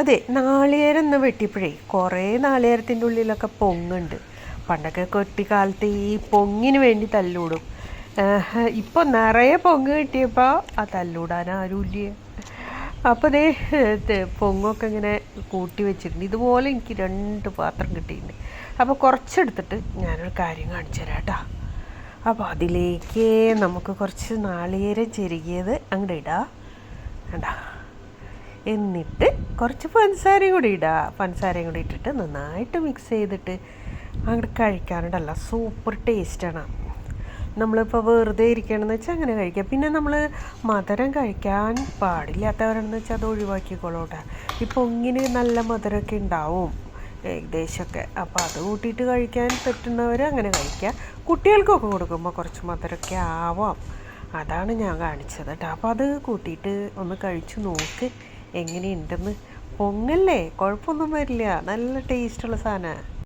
അതെ നാളികേരം എന്ന് വെട്ടിയപ്പോഴേ കുറേ നാളികേരത്തിന്റെ ഉള്ളിലൊക്കെ പൊങ്ങുണ്ട് പണ്ടൊക്കെ കൊട്ടിക്കാലത്ത് ഈ പൊങ്ങിന് വേണ്ടി തല്ലൂടും. ഇപ്പോൾ നിറയെ പൊങ്ങ് കിട്ടിയപ്പോൾ ആ തല്ലൂടാൻ ആരുമില്ല? അപ്പോൾ ദേ പൊങ്ങൊക്കെ ഇങ്ങനെ കൂട്ടി വെച്ചിട്ടുണ്ട്. ഇതുപോലെ എനിക്ക് രണ്ട് പാത്രം കിട്ടിയിട്ടുണ്ട്. അപ്പോൾ കുറച്ചെടുത്തിട്ട് ഞാനൊരു കാര്യം കാണിച്ചു തരാം കേട്ടോ. അപ്പോൾ അതിലേക്ക് നമുക്ക് കുറച്ച് നാളികേരം ചെരുകിയത് അങ്ങോട്ട് ഇടാം. കണ്ടാ? എന്നിട്ട് കുറച്ച് പഞ്ചസാരയും കൂടി ഇടുക പഞ്ചസാരയും കൂടി ഇട്ടിട്ട് നന്നായിട്ട് മിക്സ് ചെയ്തിട്ട് അങ്ങോട്ട് കഴിക്കാനുണ്ടല്ല സൂപ്പർ ടേസ്റ്റാണ് നമ്മളിപ്പോൾ വെറുതെ ഇരിക്കണമെന്ന് വെച്ചാൽ അങ്ങനെ കഴിക്കാം. പിന്നെ നമ്മൾ മധുരം കഴിക്കാൻ പാടില്ലാത്തവരാണെന്ന് വെച്ചാൽ അത് ഒഴിവാക്കിക്കോളൂട്ടെ. ഇപ്പോൾ ഇങ്ങനെ നല്ല മധുരമൊക്കെ ഉണ്ടാവും ഏകദേശമൊക്കെ. അപ്പോൾ അത് കൂട്ടിയിട്ട് കഴിക്കാൻ പറ്റുന്നവർ അങ്ങനെ കഴിക്കുക കുട്ടികൾക്കൊക്കെ കൊടുക്കുമ്പോൾ കുറച്ച് മധുരമൊക്കെ ആവാം. അതാണ് ഞാൻ കാണിച്ചത് കേട്ടോ അപ്പോൾ അത് കൂട്ടിയിട്ട് ഒന്ന് കഴിച്ചു നോക്ക്. എങ്ങനെയുണ്ടെന്ന് പൊങ്ങല്ലേ? കുഴപ്പമൊന്നും വരില്ല. നല്ല ടേസ്റ്റുള്ള സാധനമാണ്